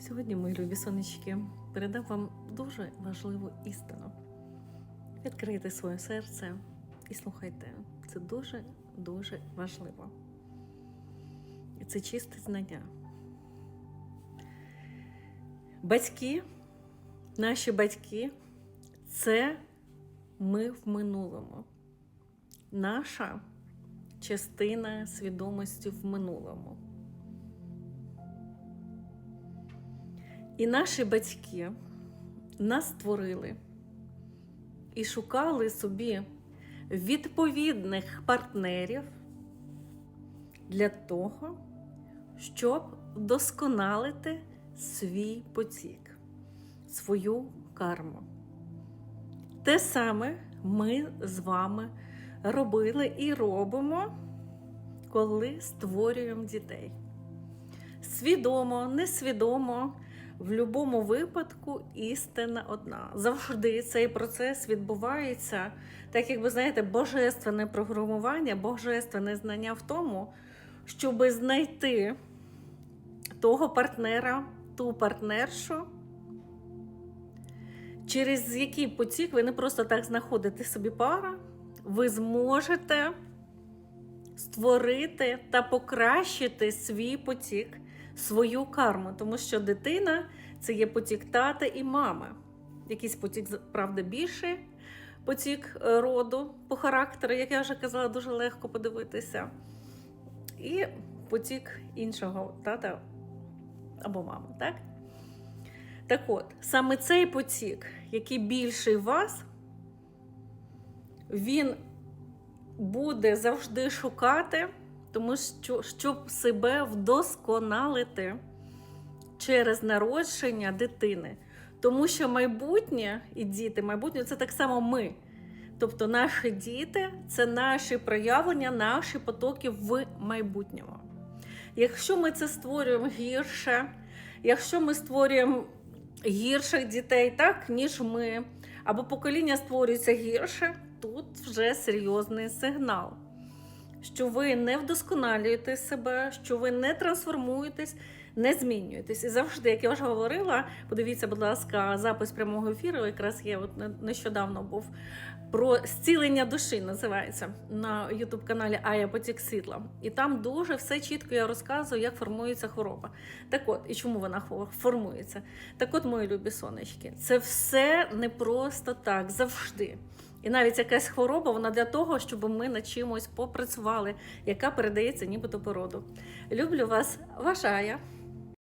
Сьогодні, мої любі сонечки, передам вам дуже важливу істину. Відкрийте своє серце і слухайте. Це дуже дуже важливо. І це чисте знання. Батьки, наші батьки це ми в минулому. Наша частина свідомості в минулому. І наші батьки нас створили і шукали собі відповідних партнерів для того, щоб вдосконалити свій потік, свою карму. Те саме ми з вами робили і робимо, коли створюємо дітей. Свідомо, несвідомо, в будь-якому випадку істина одна. Завжди цей процес відбувається, так як ви знаєте, божественне програмування, божественне знання в тому, щоб знайти того партнера, ту партнершу, через який потік ви не просто так знаходите собі пара, ви зможете створити та покращити свій потік, свою карму, тому що дитина це є потік тата і мами. Якийсь потік, правда, більший потік е, роду по характеру, як я вже казала, дуже легко подивитися. І потік іншого тата або мами, так? Так от, саме цей потік, який більший вас, він буде завжди шукати, тому що щоб себе вдосконалити через народження дитини. Тому що майбутнє і діти, майбутнє це так само ми. Тобто наші діти це наші проявлення, наші потоки в майбутньому. Якщо ми це створюємо гірше, якщо ми створюємо гірших дітей, так, ніж ми, або покоління створюється гірше, тут вже серйозний сигнал, що ви не вдосконалюєте себе, що ви не трансформуєтесь, не змінюєтесь. І завжди, як я вже говорила, подивіться, будь ласка, запис прямого ефіру, якраз є от нещодавно був про зцілення душі, називається на ютуб-каналі Ая Потік Світла. І там дуже все чітко я розказую, як формується хвороба. Так от, і чому вона формується. Так от, мої любі сонечки, це все не просто так, завжди. І навіть якась хвороба, вона для того, щоб ми над чимось попрацювали, яка передається нібито породу. Люблю вас, вважаю.